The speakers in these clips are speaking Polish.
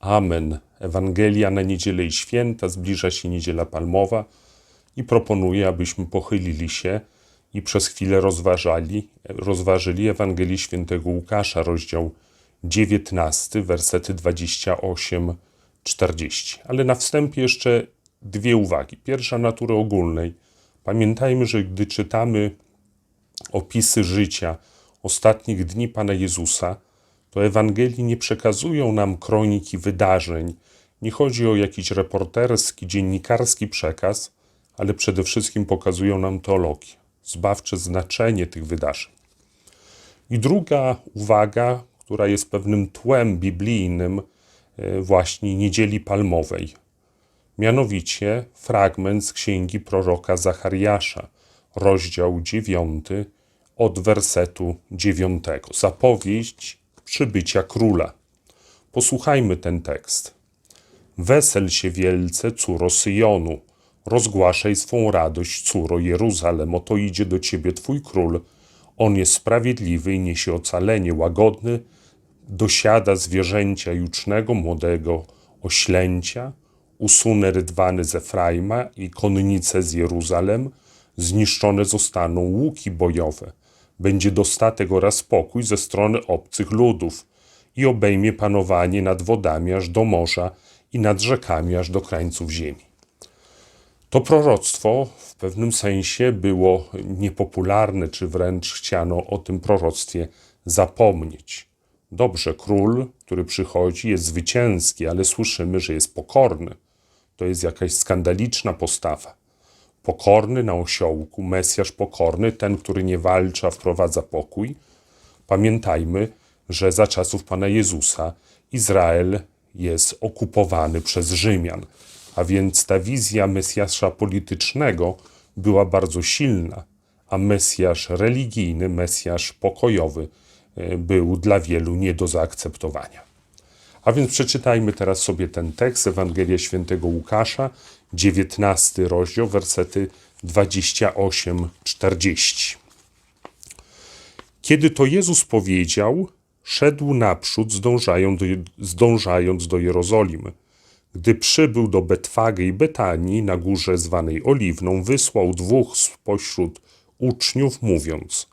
Amen. Ewangelia na niedzielę i święta, zbliża się niedziela palmowa i proponuję, abyśmy pochylili się i przez chwilę rozważali, rozważyli Ewangelię świętego Łukasza, rozdział 19, wersety 28-40. Ale na wstępie jeszcze dwie uwagi. Pierwsza natury ogólnej. Pamiętajmy, że gdy czytamy opisy życia ostatnich dni Pana Jezusa, to Ewangelii nie przekazują nam kroniki wydarzeń. Nie chodzi o jakiś reporterski, dziennikarski przekaz, ale przede wszystkim pokazują nam teologię, zbawcze znaczenie tych wydarzeń. I druga uwaga, która jest pewnym tłem biblijnym e, właśnie niedzieli palmowej. Mianowicie fragment z księgi proroka Zachariasza, rozdział 9, od wersetu 9. Zapowiedź przybycia króla. Posłuchajmy ten tekst. Wesel się wielce, córo Syjonu, rozgłaszaj swą radość, córo Jeruzalem, oto idzie do ciebie twój król. On jest sprawiedliwy i niesie ocalenie, łagodny, dosiada zwierzęcia jucznego, młodego oślęcia, usunę rydwany z Efraima i konnice z Jeruzalem, zniszczone zostaną łuki bojowe. Będzie dostatek oraz spokój ze strony obcych ludów i obejmie panowanie nad wodami aż do morza i nad rzekami aż do krańców ziemi. To proroctwo w pewnym sensie było niepopularne, czy wręcz chciano o tym proroctwie zapomnieć. Dobrze, król, który przychodzi, jest zwycięski, ale słyszymy, że jest pokorny. To jest jakaś skandaliczna postawa. Pokorny na osiołku, Mesjasz pokorny, ten, który nie walczy, a wprowadza pokój. Pamiętajmy, że za czasów Pana Jezusa Izrael jest okupowany przez Rzymian, a więc ta wizja Mesjasza politycznego była bardzo silna, a Mesjasz religijny, Mesjasz pokojowy e, był dla wielu nie do zaakceptowania. A więc przeczytajmy teraz sobie ten tekst, Ewangelia Świętego Łukasza, 19 rozdział, wersety 28-40. Kiedy to Jezus powiedział, szedł naprzód, zdążając do, zdążając do Jerozolimy. Gdy przybył do Betwagi i Betanii, na górze zwanej Oliwną, wysłał dwóch spośród uczniów, mówiąc: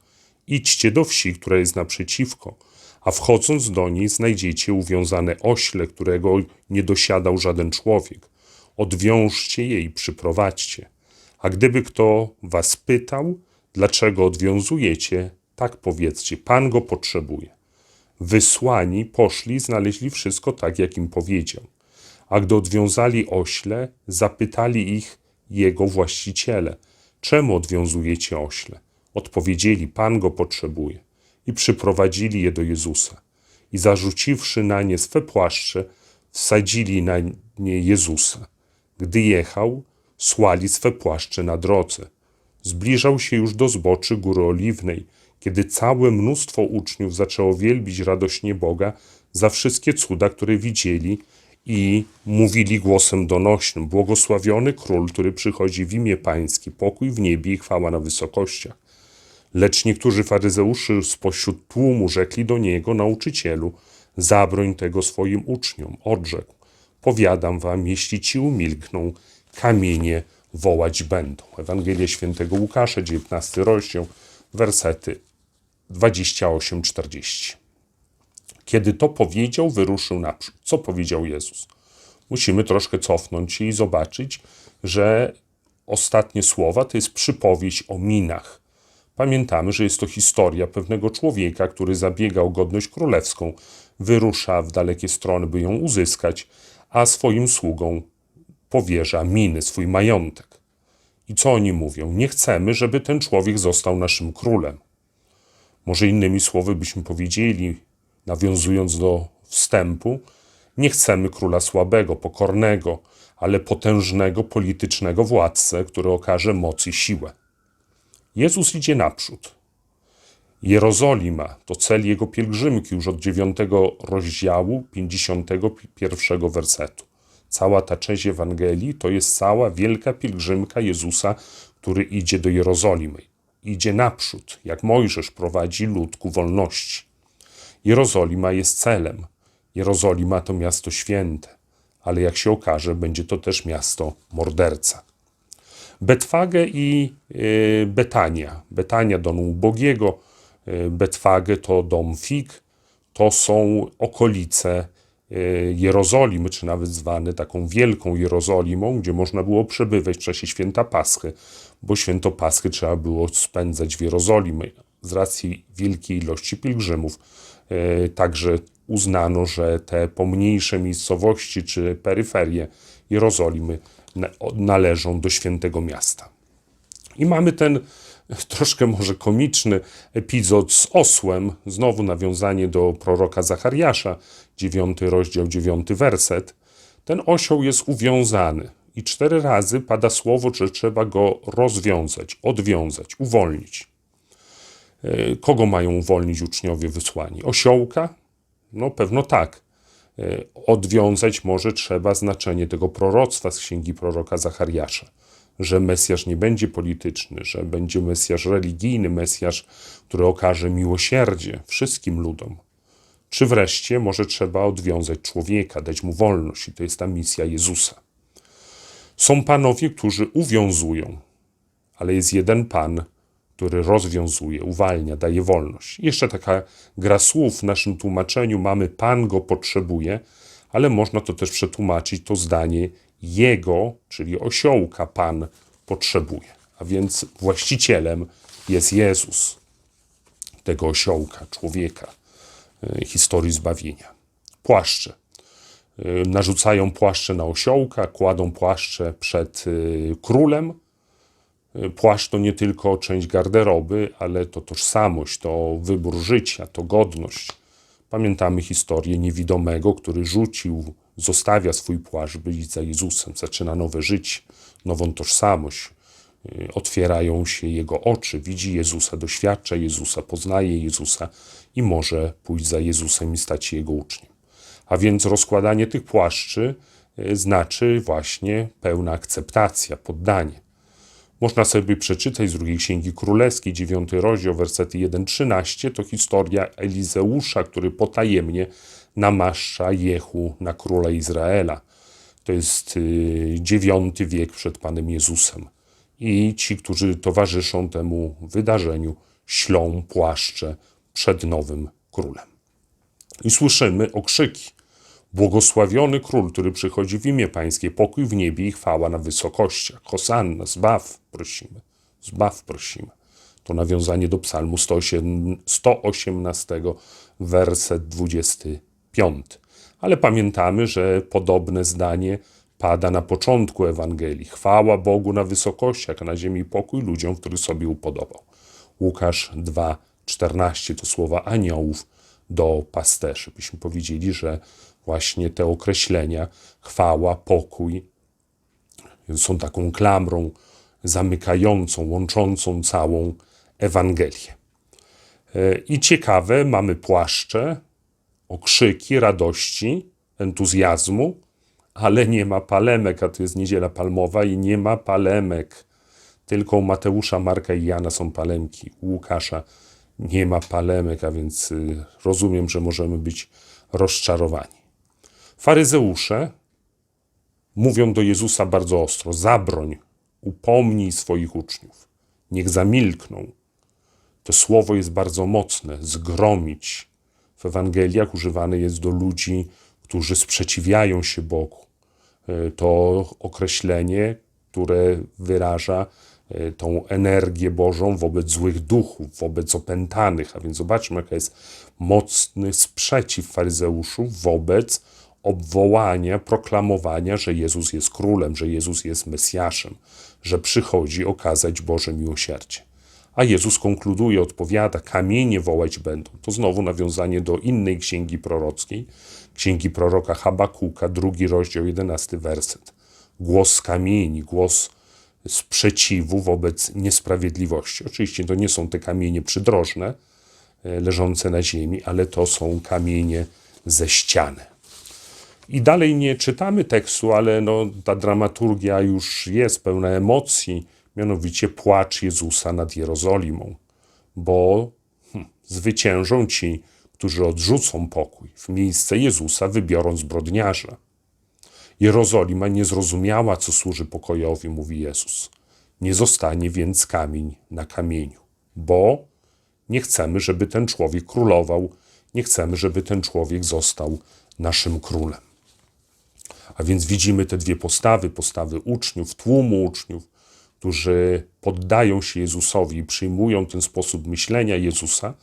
Idźcie do wsi, która jest naprzeciwko, a wchodząc do niej znajdziecie uwiązane ośle, którego nie dosiadał żaden człowiek. Odwiążcie je i przyprowadźcie. A gdyby kto was pytał, dlaczego odwiązujecie, tak powiedzcie: Pan go potrzebuje. Wysłani poszli znaleźli wszystko tak, jak im powiedział. A gdy odwiązali ośle, zapytali ich jego właściciele: Czemu odwiązujecie ośle? Odpowiedzieli: Pan go potrzebuje. I przyprowadzili je do Jezusa. I zarzuciwszy na nie swe płaszcze, wsadzili na nie Jezusa. Gdy jechał, słali swe płaszcze na drodze. Zbliżał się już do zboczy Góry Oliwnej, kiedy całe mnóstwo uczniów zaczęło wielbić radośnie Boga za wszystkie cuda, które widzieli i mówili głosem donośnym: Błogosławiony król, który przychodzi w imię Pańskie, pokój w niebie i chwała na wysokościach. Lecz niektórzy faryzeuszy spośród tłumu rzekli do niego, nauczycielu, zabroń tego swoim uczniom. Odrzekł: Powiadam wam, jeśli ci umilkną, kamienie wołać będą. Ewangelia świętego Łukasza, 19 rozdział, wersety 28-40. Kiedy to powiedział, wyruszył naprzód. Co powiedział Jezus? Musimy troszkę cofnąć się i zobaczyć, że ostatnie słowa to jest przypowieść o minach. Pamiętamy, że jest to historia pewnego człowieka, który zabiega o godność królewską, wyrusza w dalekie strony, by ją uzyskać, a swoim sługom powierza miny, swój majątek. I co oni mówią? Nie chcemy, żeby ten człowiek został naszym królem. Może innymi słowy byśmy powiedzieli, nawiązując do wstępu, nie chcemy króla słabego, pokornego, ale potężnego politycznego władcę, który okaże moc i siłę. Jezus idzie naprzód. Jerozolima to cel jego pielgrzymki już od 9 rozdziału 51 wersetu. Cała ta część Ewangelii to jest cała wielka pielgrzymka Jezusa, który idzie do Jerozolimy. Idzie naprzód, jak Mojżesz prowadzi lud ku wolności. Jerozolima jest celem. Jerozolima to miasto święte, ale jak się okaże, będzie to też miasto morderca. Betwagę i y, Betania. Betania domu ubogiego, Betwagę to dom fig, to są okolice y, Jerozolimy, czy nawet zwane taką wielką Jerozolimą, gdzie można było przebywać w czasie święta Paschy, bo święto Paschy trzeba było spędzać w Jerozolimie. Z racji wielkiej ilości pielgrzymów, także uznano, że te pomniejsze miejscowości czy peryferie Jerozolimy należą do świętego miasta. I mamy ten troszkę może komiczny epizod z osłem, znowu nawiązanie do proroka Zachariasza, dziewiąty rozdział, dziewiąty werset. Ten osioł jest uwiązany i cztery razy pada słowo, że trzeba go rozwiązać, odwiązać, uwolnić. E, kogo mają uwolnić uczniowie wysłani? Osiołka? No pewno tak. E, odwiązać może trzeba znaczenie tego proroctwa z księgi proroka Zachariasza, że Mesjasz nie będzie polityczny, że będzie Mesjasz religijny, Mesjasz, który okaże miłosierdzie wszystkim ludom. Czy wreszcie może trzeba odwiązać człowieka, dać mu wolność, i to jest ta misja Jezusa. Są panowie, którzy uwiązują, ale jest jeden pan, który rozwiązuje, uwalnia, daje wolność. jeszcze taka gra słów w naszym tłumaczeniu mamy Pan go potrzebuje, ale można to też przetłumaczyć to zdanie Jego, czyli osiołka Pan potrzebuje. A więc właścicielem jest Jezus, tego osiołka, człowieka, e, historii zbawienia. Płaszcze. E, narzucają płaszcze na osiołka, kładą płaszcze przed e, królem, Płaszcz to nie tylko część garderoby, ale to tożsamość, to wybór życia, to godność. Pamiętamy historię niewidomego, który rzucił, zostawia swój płaszcz, by iść za Jezusem, zaczyna nowe życie, nową tożsamość. Y, otwierają się jego oczy, widzi Jezusa, doświadcza Jezusa, poznaje Jezusa i może pójść za Jezusem i stać się jego uczniem. A więc rozkładanie tych płaszczy y, znaczy właśnie pełna akceptacja, poddanie. Można sobie przeczytać z drugiej Księgi Królewskiej, 9 rozdział, wersety 1-13, to historia Elizeusza, który potajemnie namaszcza Jehu na króla Izraela. To jest IX wiek przed Panem Jezusem. I ci, którzy towarzyszą temu wydarzeniu, ślą płaszcze przed nowym królem. I słyszymy okrzyki. Błogosławiony król, który przychodzi w imię Pańskie, pokój w niebie i chwała na wysokościach. Hosanna, zbaw, prosimy. Zbaw, prosimy. To nawiązanie do psalmu 118, werset 25. Ale pamiętamy, że podobne zdanie pada na początku Ewangelii. Chwała Bogu na wysokościach, a na ziemi pokój ludziom, który sobie upodobał. Łukasz 2,14 to słowa aniołów do pasterzy. Byśmy powiedzieli, że właśnie te określenia chwała, pokój są taką klamrą zamykającą, łączącą całą Ewangelię. E, I ciekawe, mamy płaszcze, okrzyki radości, entuzjazmu, ale nie ma palemek, a to jest niedziela palmowa i nie ma palemek. Tylko u Mateusza, Marka i Jana są palemki, u Łukasza nie ma palemek, a więc y, rozumiem, że możemy być rozczarowani. Faryzeusze mówią do Jezusa bardzo ostro: zabroń, upomnij swoich uczniów, niech zamilkną. To słowo jest bardzo mocne zgromić. W Ewangeliach używane jest do ludzi, którzy sprzeciwiają się Bogu. E, to określenie, które wyraża e, tą energię Bożą wobec złych duchów, wobec opętanych. A więc zobaczmy, jaka jest mocny sprzeciw faryzeuszów wobec obwołania, proklamowania, że Jezus jest królem, że Jezus jest Mesjaszem, że przychodzi okazać Boże miłosierdzie. A Jezus konkluduje, odpowiada, kamienie wołać będą. To znowu nawiązanie do innej księgi prorockiej, księgi proroka Habakuka, drugi rozdział, jedenasty werset. Głos kamieni, głos sprzeciwu wobec niesprawiedliwości. Oczywiście to nie są te kamienie przydrożne, e, leżące na ziemi, ale to są kamienie ze ściany. I dalej nie czytamy tekstu, ale no, ta dramaturgia już jest pełna emocji, mianowicie płacz Jezusa nad Jerozolimą, bo hm, zwyciężą ci, którzy odrzucą pokój, w miejsce Jezusa wybiorą zbrodniarza. Jerozolima nie zrozumiała, co służy pokojowi, mówi Jezus. Nie zostanie więc kamień na kamieniu, bo nie chcemy, żeby ten człowiek królował, nie chcemy, żeby ten człowiek został naszym królem. A więc widzimy te dwie postawy: postawy uczniów, tłumu uczniów, którzy poddają się Jezusowi przyjmują ten sposób myślenia Jezusa,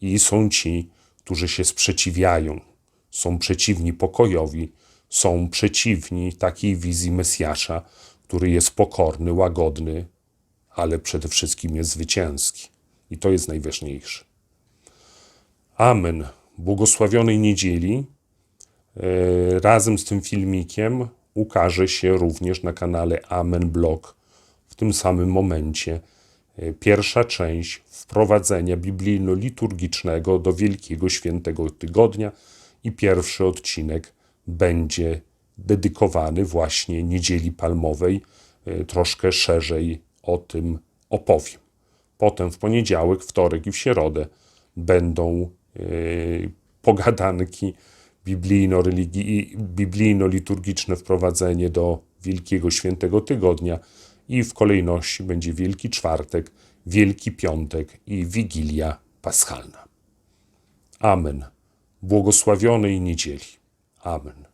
i są ci, którzy się sprzeciwiają, są przeciwni pokojowi, są przeciwni takiej wizji Mesjasza, który jest pokorny, łagodny, ale przede wszystkim jest zwycięski. I to jest najważniejsze. Amen. Błogosławionej niedzieli. E, Razem z tym filmikiem ukaże się również na kanale Amen Blog w tym samym momencie e, pierwsza część wprowadzenia biblijno-liturgicznego do Wielkiego Świętego Tygodnia i pierwszy odcinek będzie dedykowany właśnie Niedzieli Palmowej. E, Troszkę szerzej o tym opowiem. Potem w poniedziałek, wtorek i w środę będą e, pogadanki biblijno-liturgiczne wprowadzenie do Wielkiego Świętego Tygodnia i w kolejności będzie Wielki Czwartek, Wielki Piątek i Wigilia Paschalna. Amen. Błogosławionej niedzieli. Amen.